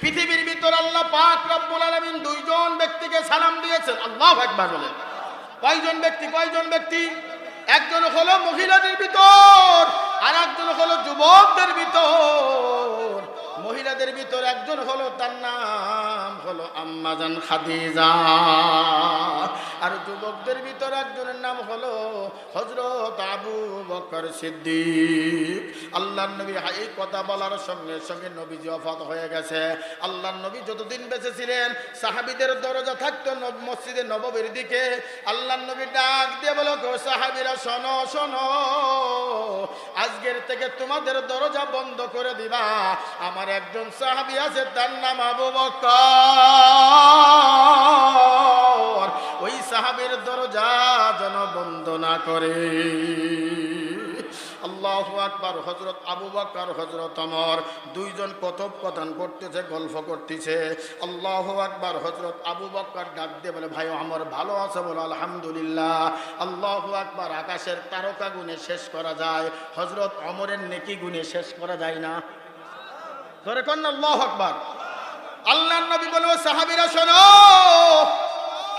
পৃথিবীর ভিতর আল্লাহ পাক রব্বুল আলামিন দুইজন ব্যক্তিকে সালাম দিয়েছেন। আল্লাহ একবার বলেন। কয়জন ব্যক্তি? কয়জন ব্যক্তি? একজন হলো মহিলাদের ভিতর আর একজন হলো যুবকদের ভিতর। মহিলাদের ভিতর একজন হলো তার নাম হলো আম্মাজান খাদিজা। আর যুবকদের ভিতর একজনের নাম হলো হজরত আবু বকর সিদ্দিক। আল্লাহ নবী এই কথা বলার সঙ্গে সঙ্গে নবীজি অফাত হয়ে গেছে। আল্লাহ নবী যতদিন বেঁচে ছিলেন, সাহাবিদের দরজা থাকতো নব- মসজিদে নববীর দিকে। আল্লাহ নবী ডাক দিয়ে বলো, গো সাহাবিরা, শোনো শোনো। আজকের থেকে তোমাদের দরজা বন্ধ করে দিবা। আমার একজন সাহাবি আছে, তার নাম আবু বকর। ওই সাহাবের দরজা যেন বন্ধ না করে। আল্লাহ আকবার হজরত আবু বকর হজরত অমর দুইজন কথোপকথন করতেছে, গল্প করতেছে। আল্লাহ আকবার হজরত আবু বকর ডাক দিয়ে বলে, ভাই আমার ভালো আছে? বলো, আলহামদুলিল্লাহ। আল্লাহ আকবার, আকাশের তারকা গুণে শেষ করা যায় হজরত অমরের নেকি গুণে শেষ করা যায় না। ধরে কন আল্লাহ আকবার। আল্লাহ নবী বলব, সাহাবিরা, শোনো,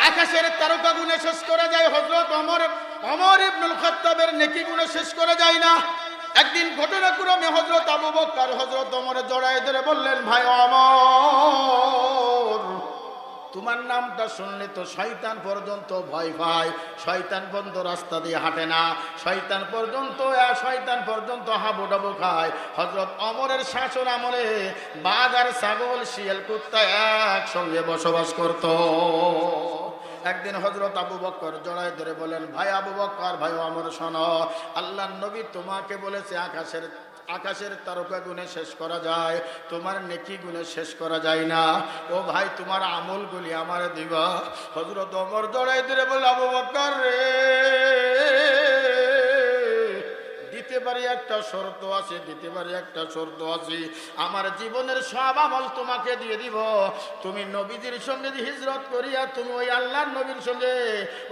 আকাশের তারকা গুণে শেষ করা যায় হজরত অমর অমর ইবনুল খত্তাবের নেকি গুণে শেষ করা যায় না। একদিন ঘটনাক্রমে হজরত আবু বক্কর হজরত অমরে জড়ায় ধরে বললেন, ভাই অমর তোমার নামটা শুনলে তো শয়তান পর্যন্ত ভয় পায়। শয়তান বন্ধ রাস্তা দিয়ে হাঁটে না। শয়তান পর্যন্ত শয়তান পর্যন্ত হাবু ডাবু খায়। হজরত অমরের শাসন আমলে বাঘ আর ছাগল, শিয়াল, কুত্তা একসঙ্গে বসবাস করত। একদিন হজরত আবু বক্কর জড়াই ধরে বলেন, ভাই আবু বক্কর ভাই অমর শোন আল্লাহ নবী তোমাকে বলেছে আকাশের আকাশের তারকা গুণে শেষ করা যায়, তোমার নেকি গুণে শেষ করা যায় না। ও ভাই, তোমার আমলগুলি আমার দিবা। হজরত অমর দড়াই দিলে বলে আবু বকার রে। দিতে পারি, একটা শর্ত আছে, দিতে পারি, একটা শর্ত আছে। আমার জীবনের সব আমল তোমাকে দিয়ে দিব। তুমি নবীজির সঙ্গে হিজরত করিয়া, তুমি ওই আল্লাহর নবীর সঙ্গে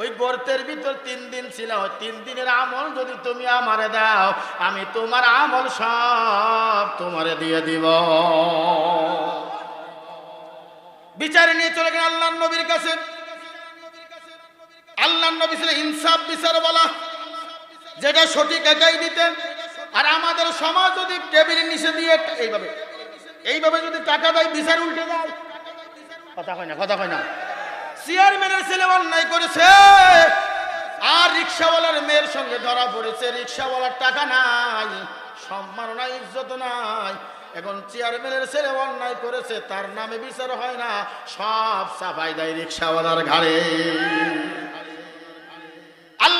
ওই গর্তের ভিতর তিন দিন ছিল তিন দিনের আমল যদি তুমি আমারে দাও, আমি তোমার আমল সব তোমারে দিয়ে দিব। বিচারে নিয়ে চলে গেলেন আল্লাহর নবীর কাছে। আল্লাহর নবী ছিল ইনসাফ বিচার বলা যেটা সঠিক একাই দিতেন। আর আমাদের সমাজ যদি টেবিলের নিচে দিয়ে এইভাবে এইভাবে যদি টাকা দেয়, বিচার উল্টে যায়। কথা হয় না, কথা হয় না। চেয়ারম্যানের ছেলে অন্যায় করেছে। আর রিক্সাওয়ালার মেয়ের সঙ্গে ধরা পড়েছে। রিক্সাওয়ালার টাকা নাই, সম্মান নাই, ইজ্জত নাই। এখন চেয়ারম্যানের ছেলে অন্যায় করেছে, তার নামে বিচার হয় না। সব সাফাই দেয় রিক্সাওয়ালার ঘাড়ে।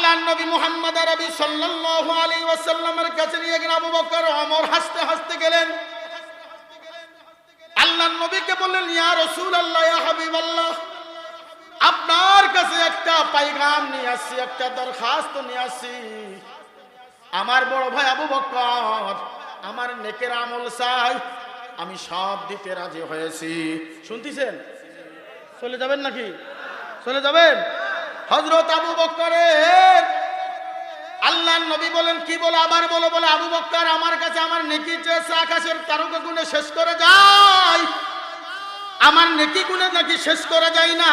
আল্লাহ নবী মুহাম্মদ আরবি সাল্লাল্লাহু আলাইহি ওয়াসাল্লামের কাছে নিয়ে গেলেন আবু বকর, ওমর হাসতে হাসতে গেলেন। আল্লাহ নবীকে বললেন, ইয়া রাসূলুল্লাহ, ইয়া হাবিবাল্লাহ, আপনার কাছে একটা পাইগাম নিয়ে আসছি, একটা দরখাস্ত নিয়ে আসছি। আমার বড় ভাই আবু বকর, আমার নেকের আমল চাই, আমি সব দিতে রাজি হয়েছি। শুনতেছেন? চলে যাবেন নাকি? চলে যাবেন? হজরত আবু বক্করের আল্লাহ নবী বলেন, কি বলে, আবার বলো, বলে, আবু বক্কর আমার কাছে আমার নেকি চেয়েছে আকাশের তারকা গুণে শেষ করে যায়। আমার নেকি গুণে নাকি শেষ করা যায় না।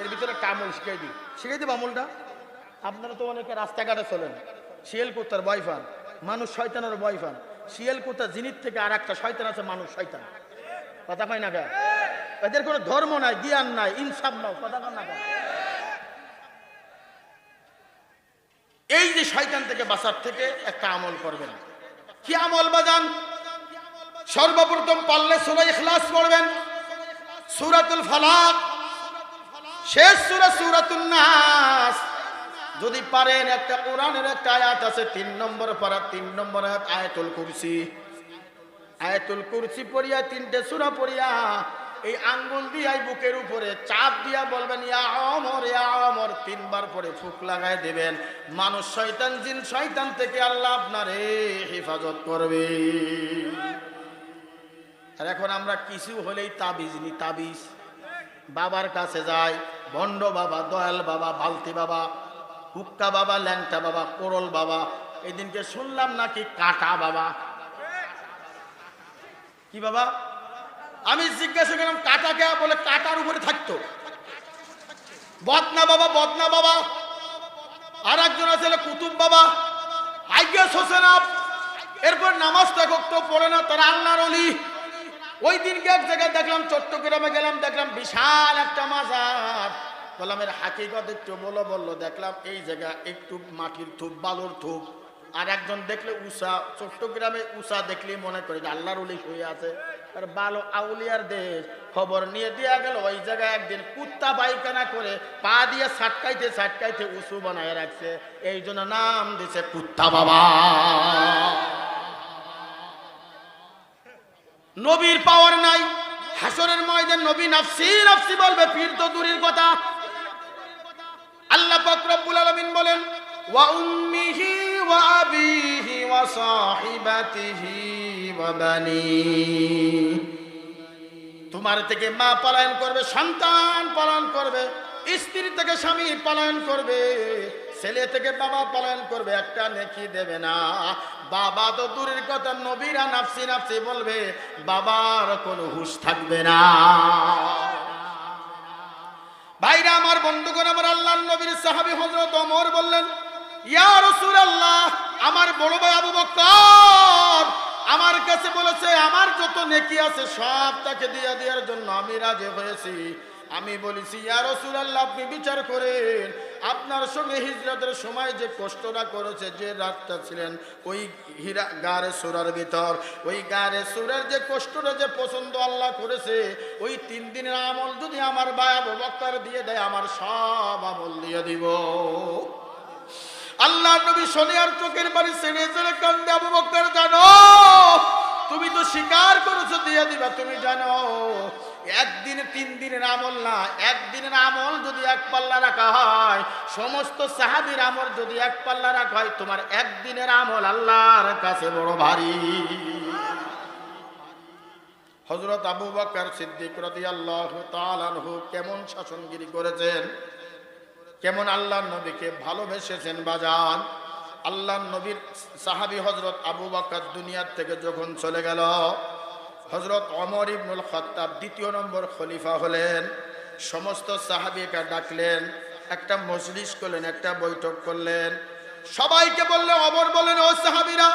এর ভিতরে একটা আমল শিখাই দিই। শিখাই দিব আমলটা আপনারা তো অনেকে রাস্তাঘাটে চলেন। শিয়াল কুত্তার বয়ফান মানুষ শয়তানের বয়ফান শিয়াল কুত্তা জিনিস থেকে আর একটা শয়তান আছে, মানুষ শয়তান। কথা কয় না কে এদের কোনো ধর্ম নাই, জ্ঞান নাই, ইনসাফ নাও কথা কয় না কে এই যে শয়তান থেকে বাঁচার থেকে একটা আমল করবেন। কি আমল বাজান সর্বপ্রথম পারলে সুরা ইখলাস পড়বেন। সুরাতুল ফালাক। শেষ সুরা সুরাতুল নাস। যদি পারেন একটা কোরআনের একটা আয়াত আছে, তিন নম্বর পারা, তিন নম্বর আয়াত আয়াতুল কুরসি। আয়াতুল কুরসি পড়িয়া, তিনটে সুরা পড়িয়া এই আঙ্গুল দিয়া এই বুকের উপরে, চাপ দিয়া বলবেন, ইয়া অমর ইয়া অমর। তিনবার পরে ফুক লাগাই দেবেন। মানুষ শয়তান, জিন শয়তান থেকে আল্লাহ আপনারে হেফাজত করবে। আর এখন আমরা কিছু হলেই তাবিজ নি, তাবিজ। বাবার কাছে যাই ভণ্ড বাবা, দয়াল বাবা, বালতি বাবা, হুক্কা বাবা, ল্যাংটা বাবা, কোরল বাবা। এদিনকে শুনলাম নাকি কাটা বাবা। কি বাবা? আমি জিজ্ঞাসা করলাম কাটা কে? বলে কাটার উপরে থাকতো। বদনা বাবা বদনা বাবা। আর একজন আছে কুতুব বাবা। আইগেস হোসেন এরপর নামাজ তো পড়ে না, তারা আল্লাহর অলি ওই দিনকে এক জায়গায় দেখলাম, চট্টগ্রামে গেলাম, দেখলাম বিশাল একটা মাজার। বললাম, এর হাকিগত একটু বলো বলল। দেখলাম এই জায়গা একটু মাটির থুপ, বালুর থুপ। আর একজন দেখলে উষা, চট্টগ্রামে উষা দেখলে মনে করে আল্লাহর অলি শুয়ে আছে। আর বালো আউলিয়ার দেশ, খবর নিয়ে দেওয়া গেল, ওই জায়গায় একদিন কুত্তা পায়খানা করে পা দিয়ে সাটকাইতে ছাটকাইতে উঁচু বানায় রাখছে। এই জন্য নাম দিছে কুত্তা বাবা। নবীর পাওয়ার নাই। হাসরের ময়দান নবী নাফসি নাফসি বলবে, পীর তো দূরের কথা। আল্লাহ পাক রব্বুল আলামিন বলেন ওয়া আবিহি ওয়া সাহিবাতিহি তোমার থেকে মা পালায়ন করবে, সন্তান পালন করবে, স্ত্রী থেকে স্বামী পালন করবে, ছেলে থেকে বাবা পালন করবে, একটা নেকি দেবে না। বাবা তো দূরের কথা, নবীরা নাফসি নাফসি বলবে, বাবার কোনো হুশ থাকবে না। ভাইরা, আমার বন্ধুগণ, আমার আল্লাহ নবীর সাহাবী হযরত ওমর বললেন আমার বড় ভাই আবু বকর আমার কাছে বলেছে, আমার যত নেকি আছে সব তাকে দিয়ে দেওয়ার জন্য আমি রাজি হয়েছি। আমি বলেছি, ইয়া রাসূলুল্লাহ, আপনি বিচার করেন। আপনার সঙ্গে হিজরতের সময় যে কষ্টটা করেছে, যে রাতটা ছিলেন, ওই হীরা, গারে সুরার ভিতর, ওই গারে সুরার যে কষ্টটা যে পছন্দ আল্লাহ করেছে, ওই তিন দিনের আমল যদি আমার আবু বকর দিয়ে দেয়, আমার সব আমল দিয়ে দিব। আল্লাহ নবী শনি আর চোখের বাড়ি ছেড়ে ছেড়ে কান্দে আবু বকর, জানো? তুমি তো স্বীকার করেছ, দিয়ে দিবা। তুমি জানো, একদিন, তিন দিনের আমল না, একদিনের আমল যদি এক পাল্লা রাখা হয়, সমস্ত সাহাবির আমল যদি এক পাল্লা রাখা হয়, তোমার একদিনের আমল আল্লাহর কাছে বড় ভারী। হজরত আবু বকর সিদ্দিক রাদিয়াল্লাহু তাআলা কেমন শাসনগিরি করেছেন? কেমন আল্লাহর নবীকে ভালোবেসেছেন বাজান? আল্লাহর নবীর সাহাবী হজরত আবু বকর দুনিয়ার থেকে যখন চলে গেল হজরত অমর ইবনুল খত্তাব দ্বিতীয় নম্বর খলিফা হলেন। সমস্ত সাহাবিকে ডাকলেন, একটা মজলিস করলেন, একটা বৈঠক করলেন। সবাইকে বললে অমর বলেন, ও সাহাবিরা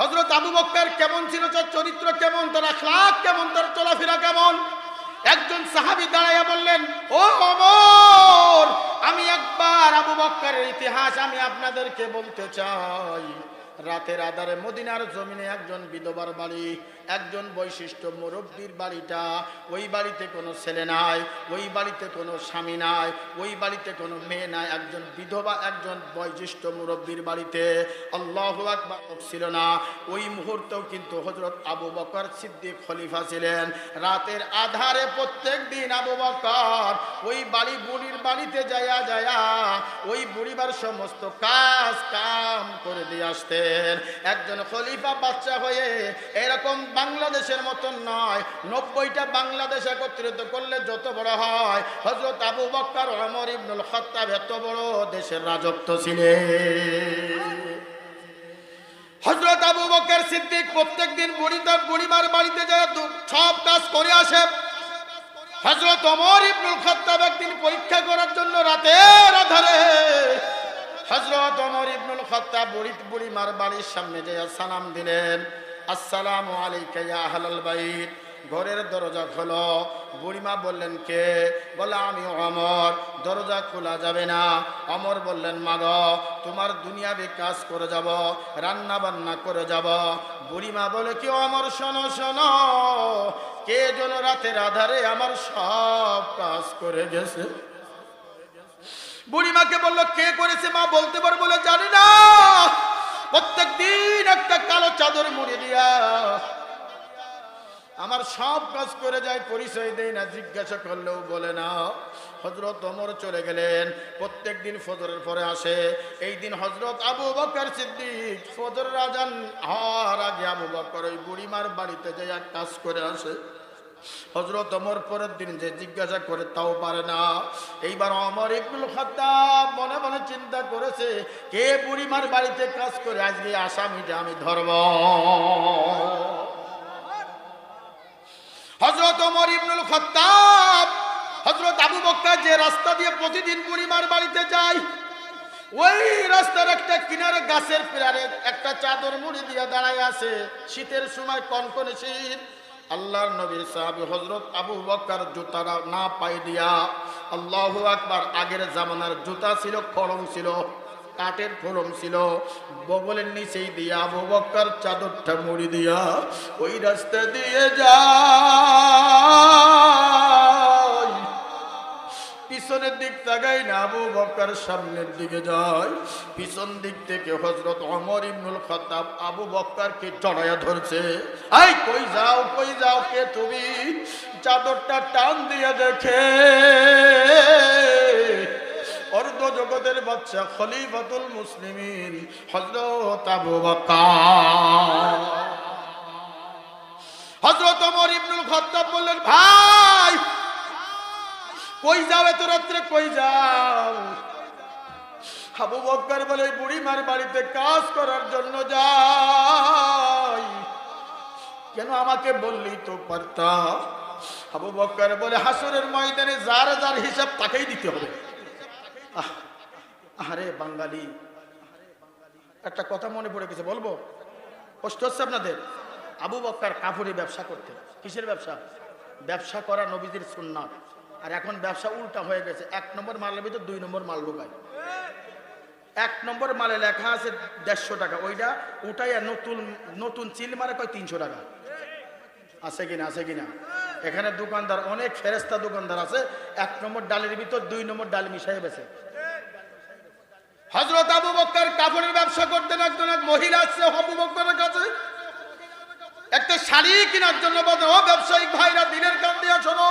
হজরত আবু বক্কর কেমন ছিল? তার চরিত্র কেমন? তার আখলাক কেমন? তার চলাফেরা কেমন? একজন সাহাবি দাঁড়াইয়া বললেন, ও অমর, আমি একবার আবু বক্কারের ইতিহাস আমি আপনাদেরকে বলতে চাই। রাতের আধারে মদিনার জমিনে একজন বিধবার বাড়ি একজন বৈশিষ্ট্য মুরব্বীর বাড়িটা, ওই বাড়িতে কোনো ছেলে নাই, ওই বাড়িতে কোনো স্বামী নাই, ওই বাড়িতে কোনো মেয়ে নাই, একজন বিধবা, একজন বৈশিষ্ট্য মুরব্বীর বাড়িতে। আল্লাহ আকবার ছিল না। ওই মুহূর্তেও কিন্তু হজরত আবু বকর সিদ্দিক খলিফা ছিলেন। রাতের আধারে প্রত্যেক দিন আবু বকর ওই বাড়ি বুড়ির বাড়িতে যায়া যায়া ওই বুড়িবার সমস্ত কাজ কাম করে দিয়ে আসতেন। একজন খলিফা বাচ্চা হয়ে এরকম বাংলাদেশের মতন নয়। নব্বইটা বাংলাদেশ একত্রিত করলে যত বড় হয় হজরত আবু বক্কর অমর ইবনুল খত্তাব এত বড় দেশের রাজত্ব ছিলেন। হজরত আবু বকর সিদ্দিক প্রত্যেক দিন বুড়িতার বুড়িমার বাড়িতে যায় সব কাজ করে আসে। হজরত অমর ইবনুল খত্তাব একদিন পরীক্ষা করার জন্য রাতের আধারে হজরত অমর ইবনুল খত্তাব বুড়ি, বুড়িমার বাড়ির সামনে যে সালাম দিলেন। আসসালামু আলাইকা ঘরের দরজা খোলো। বুড়িমা বললেন, কে? বলে, আমি অমর। দরজা খোলা যাবে না। অমর বললেন, মাগ, তোমার দুনিয়াবি কাজ করে যাব রান্না বান্না করে যাব। বুড়িমা বলে, কি অমর, শোনো শোনো। কে যেন রাতের আধারে আমার সব কাজ করে গেছে। বুড়িমাকে বলল, কে করেছে মা, বলতে পারব বলে জানি না। প্রত্যেক দিন একটা কালো চাদর মুড়ে দিয়া আমার সব কাজ করে যায়, পরিচয় দেয় না, জিজ্ঞাসা করলেও বলে না। হজরত অমর চলে গেলেন প্রত্যেক দিন ফজরের পরে আসে। এই দিন হজরত আবু বকর সিদ্দিক ফজর রাজান হওয়ার আগে আবু বকর ওই বুড়িমার বাড়িতে যে এক কাজ করে আসে। হজরত অমর পরের দিন যে জিজ্ঞাসা করে, তাও পারে না। এইবার অমর ইবনুল খাত্তাব মনে মনে চিন্তা করেছে, কে বুড়িমার বাড়িতে কাজ করে আজকে আসামিটা আমি ধরব? হজরত ওমর ইবনুল খত্তাব হজরত আবু বক্তা যে রাস্তা দিয়ে প্রতিদিন বুড়িমার বাড়িতে যায়, ওই রাস্তার একটা কিনারে গাছের পিলারে একটা চাদর মুড়ি দিয়ে দাঁড়ায় আছে। শীতের সময় কনকনে শীত আল্লাহর নবীর সাহাবি হজরত আবু বক্কর জুতারা না পাই দিয়া আল্লাহ আকবার আগের জামানার জুতা ছিল কলম ছিল, কাঠের খড়ম ছিল, বগলের নিচেই দিয়া আবু বক্কর চাদরটা মুড়ি দিয়া ওই রাস্তা দিয়ে যায়। পিছনের দিক তাকাই না, আবু বকর সামনের দিকে যায়। পিছন দিক থেকে হজরত অমর ইবনুল খতাব আবু বক্করকে জড়াইয়া ধরছে। এই, কই যাও কই যাও কে তুমি? চাদরটা টান দিয়ে দেখে। অর্ধ জগতের বাচ্চা খলিফাতুল মুসলিমিন হজরত আবু বকর হজরত অমর ইবনুল খত্তাব বললেন, ভাই কই যাও এত রাত্রে, কই যাও? আবু বক্কর বলে বুড়িমার বাড়িতে কাজ করার জন্য যাই। কেন আমাকে বললি তো পারতাম আবু বক্কর বলে, হাসুরের ময়দানে যার যার হিসাব তাকেই দিতে হবে। আরে বাঙালি। একটা কথা মনে পড়ে গেছে, বলব? কষ্ট হচ্ছে আপনাদের? আবু বক্কর কাপড়ে ব্যবসা করতে কিসের ব্যবসা? ব্যবসা করা নবীদের সুন্নাত। আর এখন ব্যবসা উল্টা হয়ে গেছে। এক নম্বর মালের ভিতর দুই নম্বর মাল ঢুকায়। এক নম্বর মালে লেখা আছে দেড়শো টাকা। ওইটা উঠাইয়া নতুন নতুন চিল মারে কয় তিনশো টাকা। আছে কিনা আছে কিনা? এখানে দোকানদার, অনেক ফেরেস্তা দোকানদার আছে। এক নম্বর ডালের ভিতর দুই নম্বর ডাল মিশাই বেছে। হজরত আবু বক্কর কাপড়ের ব্যবসা করতেন একজন এক মহিলা আসছে আবু বক্করের কাছে। একটা শাড়ি কেনার জন্য বলতে ও ব্যবসায়িক ভাইরা, দিনের কান দিয়া শোনো।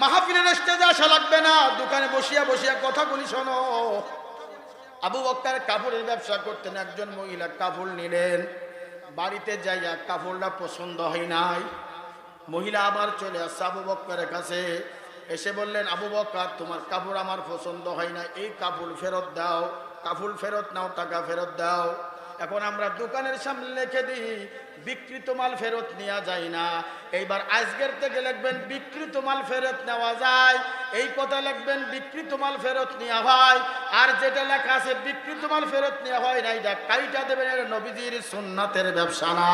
মাহফিলের স্টেজে আসা লাগবে না, দোকানে বসিয়া বসিয়া কথা বলি, শোনো। আবু বক্কর কাপড়ের ব্যবসা করতেন, একজন মহিলা কাপড় নিলেন। বাড়িতে যাইয়া কাপড়টা পছন্দ হয় নাই। মহিলা আবার চলে আসছে আবু বক্করের কাছে। এসে বললেন, আবু বক্কর তোমার কাপড় আমার পছন্দ হয় না এই কাপড় ফেরত দাও, কাপড় ফেরত নাও, টাকা ফেরত দাও। এখন আমরা দোকানের সামনে লিখে দিই বিকৃত মাল ফেরত নেওয়া যায় না। এইবার আজকের থেকে লিখবেন বিকৃত মাল ফেরত নেওয়া যায়। এই কথা লিখবেন বিকৃত মাল ফেরত নেওয়া হয়। আর যেটা লেখা আছে বিকৃত মাল ফেরত নেওয়া হয় না এটা কাইটা দেবেন এটা নবীজির সুন্নাতের ব্যবসা না।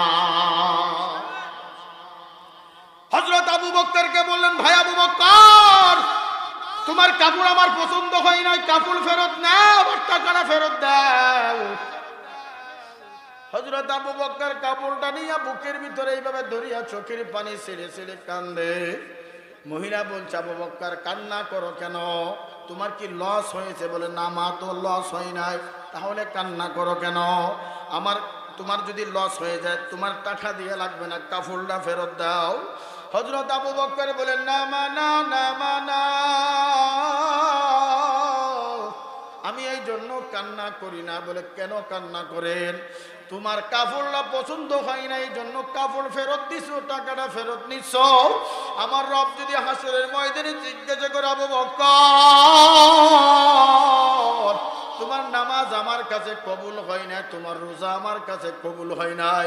হজরত আবু বক্করকে বললেন, ভাই আবু বক্কর, তোমার কাপড় আমার পছন্দ হয় নাই, কাপড় ফেরত নাও, আবার টাকাটা ফেরত দাও। হজরত আবু বক্কর কাপড়টা নিয়ে বুকের ভিতরে এইভাবে ধরিয়া চোখের পানি ছেড়ে ছেড়ে কান্দে। মহিলা বলছে, আবু বক্কর কান্না করো কেন? তোমার কি লস হয়েছে? বলে, না মা, তো লস হয় নাই। তাহলে কান্না করো কেন? আমার, তোমার যদি লস হয়ে যায়, তোমার টাকা দিয়ে লাগবে না, কাপড়টা ফেরত দাও। হজরত আবু বক্কর বলেন না মানা না মানা আমি এই জন্য কান্না করি না, বলে কেন কান্না করেন? তোমার কাপড়টা পছন্দ হয় না, এই জন্য কাপড় ফেরত দিছো, টাকাটা ফেরত নিছ। আমার রব যদি হাসরের ময়দানে জিজ্ঞাসা করে, আবু বক্কর তোমার নামাজ আমার কাছে কবুল হয় নাই, তোমার রোজা আমার কাছে কবুল হয় নাই,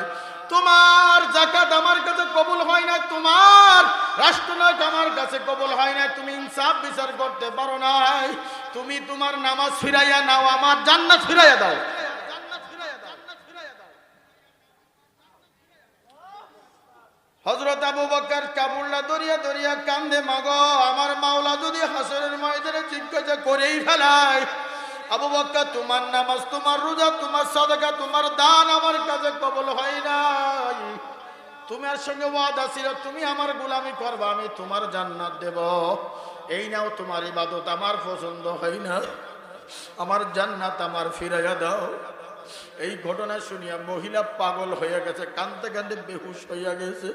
তোমার জাকাত আমার কাছে কবুল হয় না তোমার রাষ্ট্রনায়ক আমার কাছে কবুল হয় না তুমি ইনসাফ বিচার করতে পারো নাই তুমি তোমার নামাজ ফিরাইয়া নাও, আমার জান্নাত ফিরাইয়া দাও। হজরত আবু বকর কাবুল্লা দরিয়া দরিয়া কান্দে, মাগ, আমার মাওলা যদি হাসরের ময়দানে জিজ্ঞাসা করেই ফেলায়, আবু বক্কর তোমার নামাজ, তোমার রোজা, তোমার সাদাকা, তোমার দান আমার কাছে কবল হয় নাই। তোমার সঙ্গে ওয়াদা ছিল, তুমি আমার গোলামি করবা, আমি তোমার জান্নাত দেব। এই নাও তোমার ইবাদত, আমার পছন্দ হয় না। আমার জান্নাত আমার ফিরাইয়া দাও। এই ঘটনা শুনিয়া মহিলা পাগল হইয়া গেছে কান্দতে কান্দতে বেহুশ হইয়া গেছে।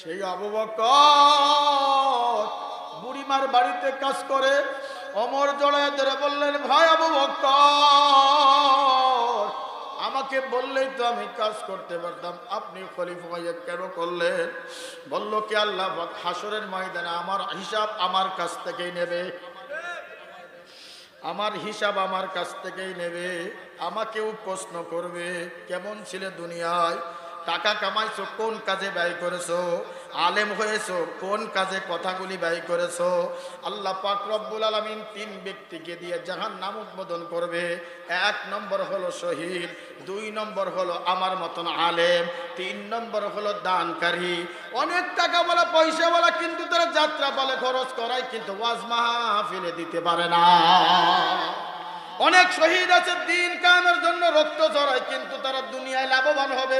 সেই আবু বকর বুড়িমার বাড়িতে কাজ করে, অমর জড়ায় ধরে বললেন, ভাই আবু আমাকে বললেই তো আমি কাজ করতে পারতাম। আপনি খলিফ ভাইয়া কেন করলেন? বলল কি আল্লাহ হাসরের ময়দানে আমার হিসাব আমার কাছ থেকেই নেবে। আমার হিসাব আমার কাছ থেকেই নেবে। আমাকেও প্রশ্ন করবে, কেমন ছিলে দুনিয়ায়? টাকা কামাইছো, কোন কাজে ব্যয় করেছ? আলেম হয়েছো, কোন কাজে কথাগুলি ব্যয় করেছ? আল্লাহ পাক রব্বুল আলামিন তিন ব্যক্তিকে দিয়ে জাহান নাম উদ্বোধন করবে। এক নম্বর হলো শহীদ, দুই নম্বর হলো আমার মতন আলেম, তিন নম্বর হলো দানকারী। অনেক টাকা বলা পয়সা বলা কিন্তু তারা যাত্রা বলে খরচ করায়, কিন্তু ওয়াজ মাহফিলে দিতে পারে না। অনেক শহীদ আছে, দিন কায়েমের জন্য রক্ত ঝরায়, কিন্তু তারা দুনিয়ায় লাভবান হবে।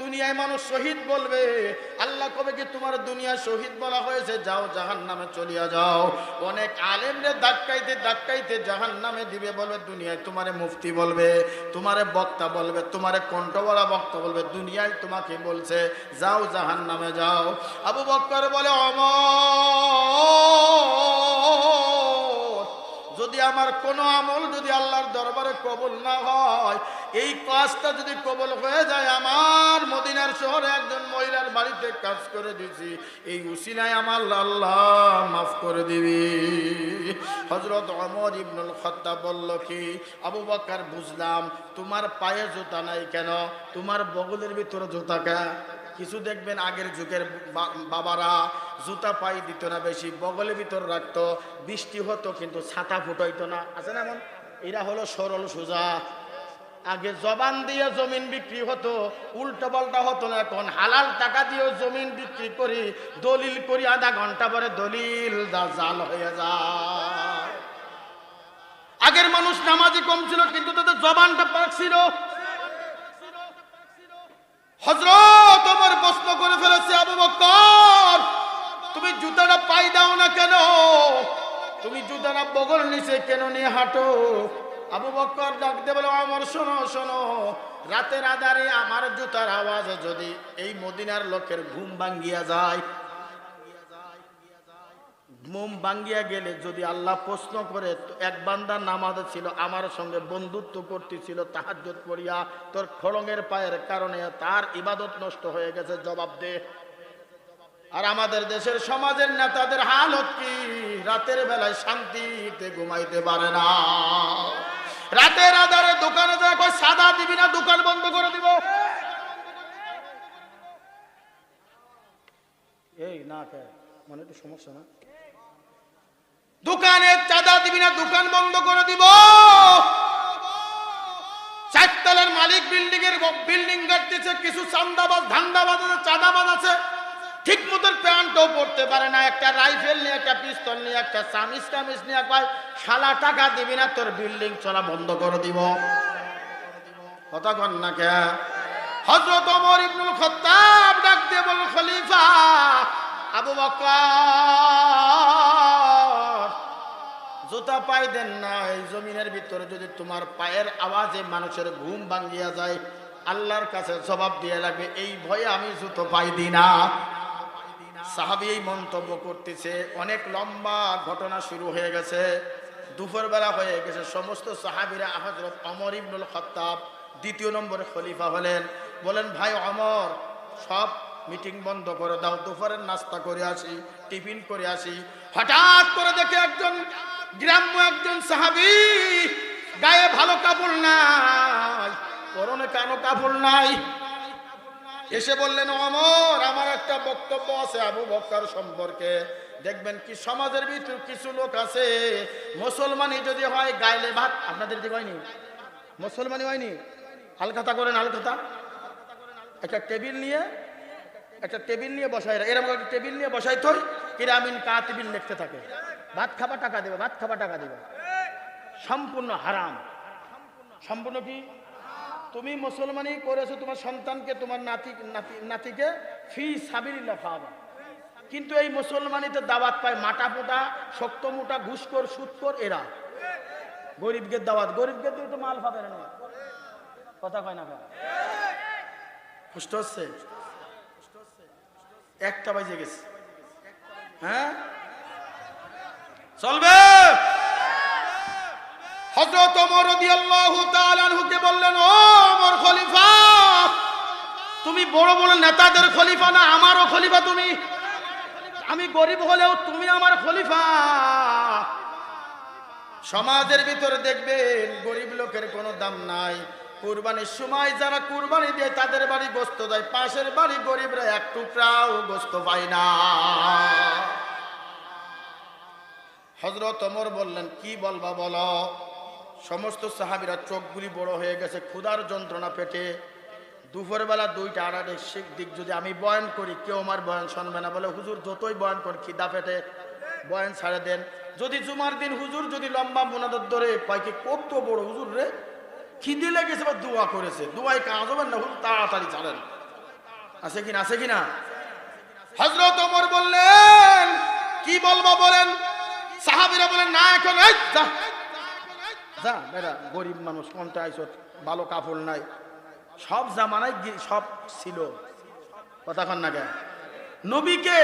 দুনিয়ায় মানুষ শহীদ বলবে, আল্লাহ কবে কি তোমার দুনিয়ায় শহীদ বলা হয়েছে? যাও জাহান নামে চলিয়া যাও। অনেক আলেমরে ধাক্কাইতে ধাক্কাইতে জাহান নামে দিবে, বলবে, দুনিয়ায় তোমারে মুফতি বলবে, তোমারে বক্তা বলবে, তোমারে কণ্ঠবলা বক্তা বলবে, দুনিয়ায় তোমাকে বলছে, যাও জাহান নামে যাও। আবু বক্কর বলে, অমর যদি আমার কোনো আমল যদি আল্লাহর দরবারে কবল না হয়, এই কাজটা যদি কবল হয়ে যায়, আমার মদিনার শহরে একজন মহিলার বাড়িতে কাজ করে দিছি, এই উসিলায় আমার আল্লাহ মাফ করে দিবি। হজরত অমর ইবনুল খত্তা বলল কি, আবু বাক্কার বুঝলাম, তোমার পায়ে জুতা নাই কেন? তোমার বগলের ভিতরে জুতা কে? কিছু দেখবেন আগের যুগের বাবারা জুতা পাই দিত না বেশি, বগলের ভিতর রাখতো, বৃষ্টি হতো কিন্তু ছাতা ফুটাইতো না। আছে না এমন? এরা হলো সরল সোজা। আগে জবান দিয়ে জমিন বিক্রি হতো উল্টো পাল্টা হতো না এখন। হালাল টাকা দিয়েও জমিন বিক্রি করি, দলিল করি, আধা ঘণ্টা পরে দলিল জাল হয়ে যায়। আগের মানুষ নামাজি কম ছিল, কিন্তু তাদের জবানটা পাক ছিল। হজরত তোমার প্রশ্ন করে ফেলেছে, আবু বকর তুমি জুতাটা পাই দাও না কেন? তুমি জুতাটা বগল নিচে কেন নিয়ে হাঁটো? আবু বকর ডাকতে বলো আমার শোনো শোনো, রাতের আধারে আমার জুতার আওয়াজ যদি এই মদিনার লোকের ঘুম ভাঙ্গিয়া যায় মোম ভাঙ্গিয়া গেলে যদি আল্লাহ প্রশ্ন করে এক বান্দা নামাজে ছিল, আমার সঙ্গে বন্ধুত্ব করতেছিল তাহাজ্জত পড়িয়া তোর খড়ঙের পায়ের কারণে তার ইবাদত নষ্ট হয়ে গেছে, জবাব দে। আর আমাদের দেশের সমাজের নেতাদের হালত কি? রাতের বেলায় শান্তিতে ঘুমাইতে পারে না। রাতের আধারে দোকানে কয়, সাদা দিবি না, দোকান বন্ধ করে দিব। এই না মানে একটু সমস্যা না? দোকানে চাঁদা দিবি না, দোকান বন্ধ করে দিব। চারতলার মালিক বিল্ডিং এর বিল্ডিং কাটতেছে কিছু চান্দাবাজ ধান্দাবাজ আছে চাঁদাবাজ আছে। ঠিক মতন প্যান্টও পড়তে পারে না, একটা রাইফেল নিয়ে, একটা পিস্তল নিয়ে, একটা চামিচ টামিচ নিয়ে, কয়, শালা, টাকা দিবি না, তোর বিল্ডিং চলা বন্ধ করে দিব। কথা না কে? হজরত ওমর ইবনুল খত্তাব ডাক দিয়ে বল খলিফা, আবু বকর। জুতা পাই দেন না এই জমিনের ভিতরে যদি তোমার পায়ের আওয়াজে মানুষের ঘুম ভাঙ্গিয়া যায়, আল্লাহর কাছে জবাব দিয়ে লাগবে, এই ভয়ে আমি জুতো পাই দি না। সাহাবি এই মন্তব্য করতেছে। অনেক লম্বা ঘটনা শুরু হয়ে গেছে। দুপুরবেলা হয়ে গেছে। সমস্ত সাহাবিরা হজরত অমর ইবনুল খত্তাব দ্বিতীয় নম্বরে খলিফা হলেন। বলেন, ভাই অমর, সব মিটিং বন্ধ করে দাও। দুপুরের নাস্তা করে আসি, টিফিন করে আসি। হঠাৎ করে দেখে একজন গ্রাম্য একজন সাহাবি, গায়ে ভালো কাপড় নাই, পরনে কেন কাপড় নাই। এসে বললেন, অমর, আমার একটা বক্তব্য আছে আবু বক্কর সম্পর্কে। দেখবেন কি, সমাজের ভিতর কিছু লোক আছে মুসলমানই যদি হয় গাইলে ভাত আপনাদের দিকে হয়নি? মুসলমানই হয়নি? হালখাতা করেন হালখাতা একটা টেবিল নিয়ে একটা টেবিল নিয়ে বসাই এরকম একটা টেবিল নিয়ে বসাই থই কিরামিন কাতিবিল লিখতে থাকে। ভাত খাবা টাকা দেবে, ভাত খাবা টাকা দেবে। সম্পূর্ণ হারাম। সম্পূর্ণ কি? তুমি মুসলমানই করেছ, তোমার সন্তানকে, তোমার নাতি নাতি, নাতিকে, ফি সাবিরিল্লা খাওয়াবা। কিন্তু এই মুসলমানিতে দাওয়াত পায়, মাটা পোটা শক্ত মোটা ঘুষকর সুৎকর এরা। গরিবকে দাওয়াত, গরিবকে দিয়ে তো মাল পাবে না কথা কয় না কষ্ট হচ্ছে একটা বাজে গেছে। হ্যাঁ? চলবে? হযরত ওমর রাদিয়াল্লাহু তাআলা আনহুকে বললেন, ও ওমর খলিফা, তুমি বড় বড় নেতাদের খলিফা না, আমারও খলিফা তুমি? আমি গরিব হলেও তুমি আমার খলিফা। সমাজের ভিতরে দেখবেন গরিব লোকের কোনো দাম নাই। কুরবানির সময় যারা কুরবানি দেয়, তাদের বাড়ি গোস্ত দেয়। পাশের বাড়ি গরিবরা এক টুকরাও গোস্ত পায় না। হজরত অমর বললেন, কি বলবা বলো? সমস্ত সাহাবিরা চোখগুলি বড় হয়ে গেছে, ক্ষুধার যন্ত্রণা পেটে। দুপুরবেলা দুইটা আড়াই দিক যদি আমি বয়ান করি, কেউ আমার বয়ান শুনবে না। বলে, হুজুর, যতই বয়ন করি, খিদা পেটে। বয়ান ছাড়ে দেন। যদি জুমার দিন হুজুর যদি লম্বা মোনাদত ধরে, কয় কি কত বড় হুজুর রে? খিদে লেগেছে বা দোয়া করেছে। দোয়াই কাজ হবেন না হুজুর তাড়াতাড়ি ছাড়েন আছে কিনা আছে কিনা? হজরত ওমর বললেন, কি বলব বলেন? সাহাবিরা বলেন, না, এখন যা। বেটা গরিব মানুষ, কোনটা আইসো ভালো কাপড় নাই। সব জামানায় সব ছিল। কথা কন না কেন? নবীকে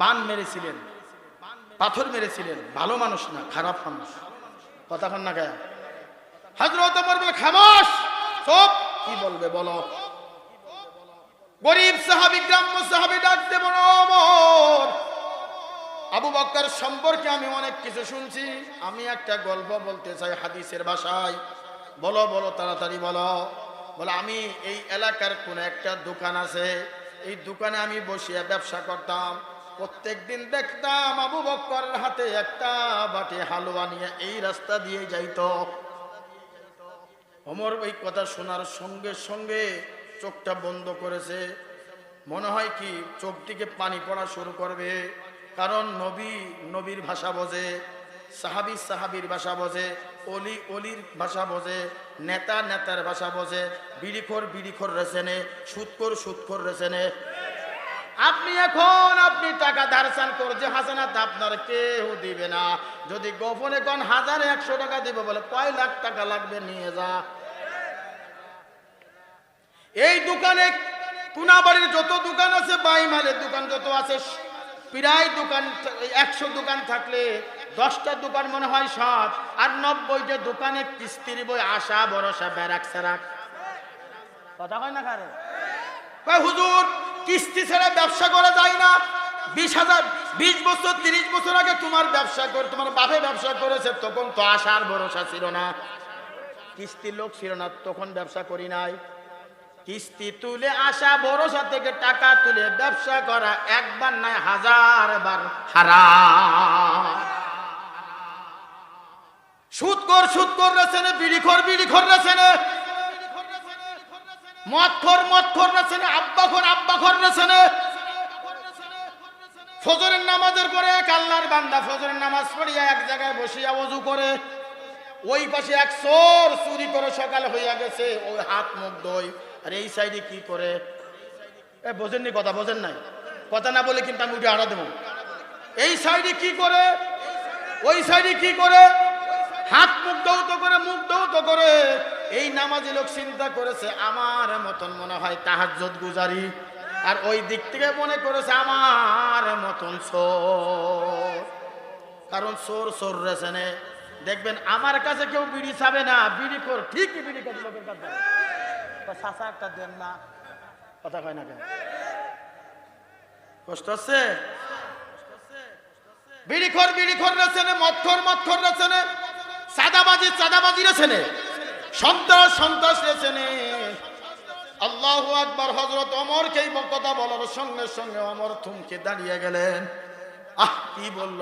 বান মেরেছিলেন। পাথর মেরেছিলেন। ভালো মানুষ না, খারাপ মানুষ। কথা কন না কেন? হজরত খামাস সব কি বলবে বলো? গরিব সাহাবি, গ্রাম্য সাহাবি আবু বক্কর সম্পর্কে আমি অনেক কিছু শুনছি। আমি একটা গল্প বলতে চাই হাদিসের ভাষায়। বলো বলো, তাড়াতাড়ি বলো। বলো, আমি এই এলাকার কোন একটা দোকান আছে। এই দোকানে আমি বসিয়া ব্যবসা করতাম। প্রত্যেক দিন দেখতাম আবু বক্করের হাতে একটা বাটি হালুয়া নিয়ে এই রাস্তা দিয়ে যাইতো। অমর ওই কথা শোনার সঙ্গে সঙ্গে চোখটা বন্ধ করেছে। মনে হয় কি চোখটিকে পানি পড়া শুরু করবে। কারণ নবী, নবীর ভাষা বোঝে, সাহাবি সাহাবির ভাষা বোঝে, অলি অলির ভাষা বোঝে, নেতা নেতার ভাষা বোঝে, বিড়িখোর বিড়িখোর রেছেনে সুৎখোর সুৎখোর রেছেনে আপনি এখন আপনি টাকা ধারসান করছে হাসানাত আপনার কেউ দিবে না। যদি গোপনে কোন হাজার একশো টাকা দিবে বলে, কয় লাখ টাকা লাগবে, নিয়ে যা। এই দোকানে কুনাবাড়ির যত দোকান আছে, বাইমালের দোকান যত আছে, প্রায় দোকান, একশো দোকান থাকলে দশটা দোকান মনে হয় সব, আর নব্বইটা দোকানে কিস্তির বই আশা, ভরসা, ব্যারাক স্যারাক। কথা হয় না কারে? হুজুর কিস্তি ছাড়া ব্যবসা করা যায় না। বিশ হাজার, বিশ বছর, তিরিশ বছর আগে তোমার ব্যবসা করে, তোমার বাপে ব্যবসা করেছে, তখন তো আশার ভরসা ছিল না। কিস্তির লোক ছিল না, তখন ব্যবসা করি নাই। কিস্তি তুলে আসা ভরসা থেকে টাকা তুলে ব্যবসা করা একবার নয় হাজার বার হারাম। সুদ কর সুদ কর রেছেনে বিড়ি খর বিড়ি খর রেছেনে মদ খর মদ খর রেছেনে আব্বা খর আব্বা খর রেছেনে ফজরের নামাজের পরে এক আল্লাহর বান্দা ফজরের নামাজ পড়িয়া এক জায়গায় বসিয়া ওযু করে। ওই পাশে এক চোর চুরি করে সকাল হইয়া গেছে, ওই হাত মুখ দই আর এই সাইডে কি করে? এ, বোঝেননি কথা, বোঝেন নাই? কথা না বলে কিন্তু আমি উঠে আড়া দেবো। এই সাইডে কি করে? ওই সাইডে কি করে? হাত মুখ দৌত করে, মুখ দৌত করে। এই নামাজি লোক চিন্তা করেছে, আমার মতন মনে হয় তাহাজ্জত গুজারি। আর ওই দিক থেকে মনে করেছে, আমার মতন চোর। কারণ চোর চোর রেছেনে দেখবেন, আমার কাছে কেউ বিড়ি চাবে না, বিড়ি কর ঠিকই বিড়ি কর লোকের কাছে। একটা দেন না, কথা কয় না কেন? কষ্ট হচ্ছে? বিড়ি খর বিড়ি খর রেছেনে মৎখর মৎখর রেছেনে সাদাবাজি সাদাবাজি রেছেনে সন্ত্রাস সন্ত্রাস নেই আল্লাহ আকবর হজরত অমরকে এই কথা বলার সঙ্গে সঙ্গে অমর থুমকে দাঁড়িয়ে গেলেন। আহ, কি বলল